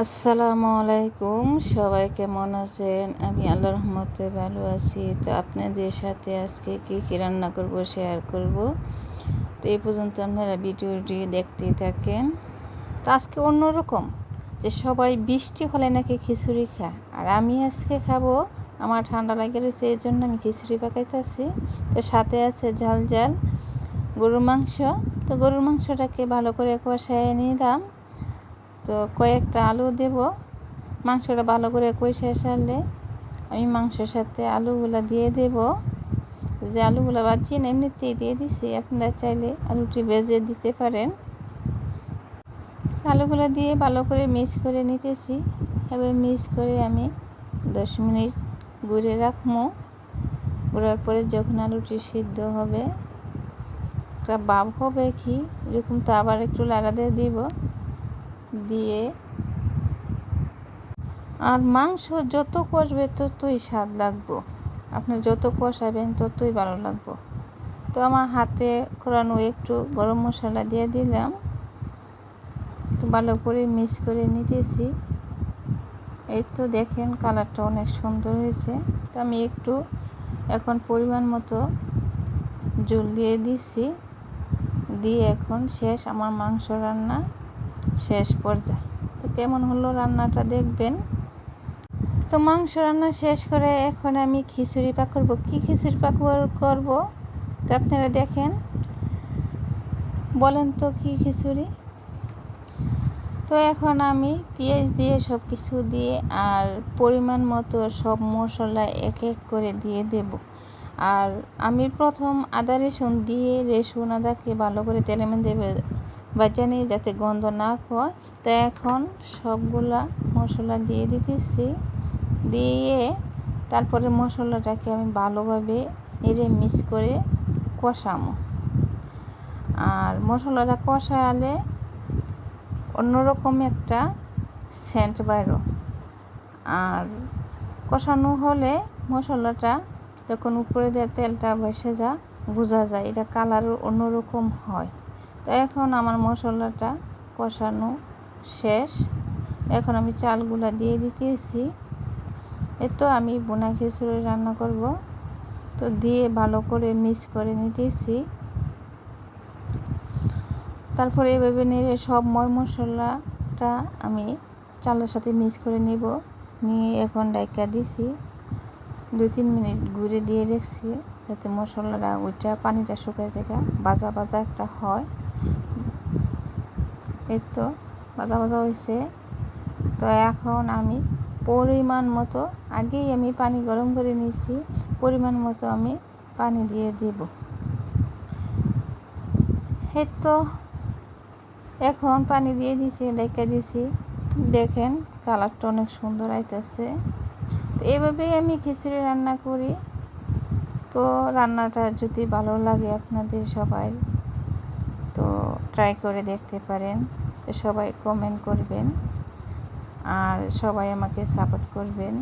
আসসালামু আলাইকুম, সবাই কেমন আছেন? আমি আল্লাহ রহমতে ভালো আছি। তো আপনাদের সাথে আজকে কী কী রান্না করব শেয়ার করব? তো এই পর্যন্ত আপনারা ভিডিওটি দেখতেই থাকেন। তো আজকে অন্যরকম, যে সবাই বৃষ্টি হলে নাকি খিচুড়ি খায়। আর আমি আজকে খাব, আমার ঠান্ডা লাগে রয়েছে, এই জন্য আমি খিচুড়ি পাকাইতেছি। তো সাথে আছে ঝাল ঝাল গরুর মাংস। তো গরুর মাংসটাকে ভালো করে কষায় নিলাম। তো কয়েকটা আলু দেব। মাংসটা ভালো করে কষে সারলে আমি মাংসের সাথে আলুগুলো দিয়ে দেব। যে আলুগুলো বাজিয়ে এমনিতেই দিয়ে দিছি। আপনারা চাইলে আলুটি ভেজে দিতে পারেন। আলুগুলো দিয়ে ভালো করে মিক্স করে নিতেছি। এবার মিক্স করে আমি দশ মিনিট গুঁড়ে রাখব। গুঁড়ার পরে যখন আলুটি সিদ্ধ হবে, একটা বাপ হবে কি, এরকম তো আবার একটু লাড়া দিয়ে দিব। দিয়ে। আর মাংস যত কষবে ততই স্বাদ লাগবো। আপনি যত কষাবেন ততই ভালো লাগবো। তো আমার হাতে করানো একটু গরম মশলা দিয়ে দিলাম। তো ভালো করে মিক্স করে নিতেছি। এই তো দেখেন কালারটা অনেক সুন্দর হয়েছে। তো আমি একটু এখন পরিমাণ মতো জল দিয়ে দিচ্ছি দিয়ে এখন শেষ আমার মাংস রান্না। শেষ পর্যায়ে। তো কেমন হলো রান্নাটা দেখবেন? তো মাংস রান্না শেষ করে এখন আমি খিচুড়ি পাক করব। কী খিচুড়ি পাক করব? তো আপনারা দেখেন। বলেন তো কি খিচুড়ি? তো এখন আমি পেঁয়াজ দিয়ে সব কিছু দিয়ে আর পরিমাণ মতো সব মশলা এক এক করে দিয়ে দেব। আর আমি প্রথম আদা রসুন দিয়ে রসুন আদাকে ভালো করে তেলে মধ্যে বাজা নিয়ে যাতে গন্ধ না হয় তো এখন সবগুলা মশলা দিয়ে দিতেছি। দিয়ে তারপরে মশলাটাকে আমি ভালোভাবে নেড়ে মিক্স করে কষামো আর মশলাটা কষালে অন্যরকম একটা সেন্ট বাইরো। আর কষানো হলে মশলাটা তখন উপরে দিয়ে তেলটা বসে যা বোঝা যায় এটা কালার অন্যরকম হয়। তো এখন আমার মশলাটা কষানো শেষ। এখন আমি চালগুলা দিয়ে দিতেছি। এ তো আমি বোনা খিচুড়ি রান্না করব। তো দিয়ে ভালো করে মিক্স করে নিতেছি। তারপরে এভাবে নেড়ে সব ময় মশলাটা আমি চালের সাথে মিক্স করে নিব। নিয়ে এখন ডাইকা দিছি। দু তিন মিনিট ঘুরে দিয়ে রেখেছি যাতে মশলাটা ওইটা পানিটা শুকায় থেকে বাজা বাজা একটা হয়। এই তো বাজা বাজা হয়েছে তো এখন আমি পরিমাণ মতো, আগেই আমি পানি গরম করে নিয়েছি, পরিমাণ মতো আমি পানি দিয়ে দেব। এই তো এখন পানি দিয়ে দিছি লেখা দিছি দেখেন, কালারটা অনেক সুন্দর আইতেছে। তো এইভাবেই আমি খিচুড়ি রান্না করি। তো রান্নাটা যদি ভালো লাগে আপনাদের সবাই তো ট্রাই করে দেখতে পারেন। সবাই কমেন্ট করবেন। আর সবাই আমাকে সাপোর্ট করবেন।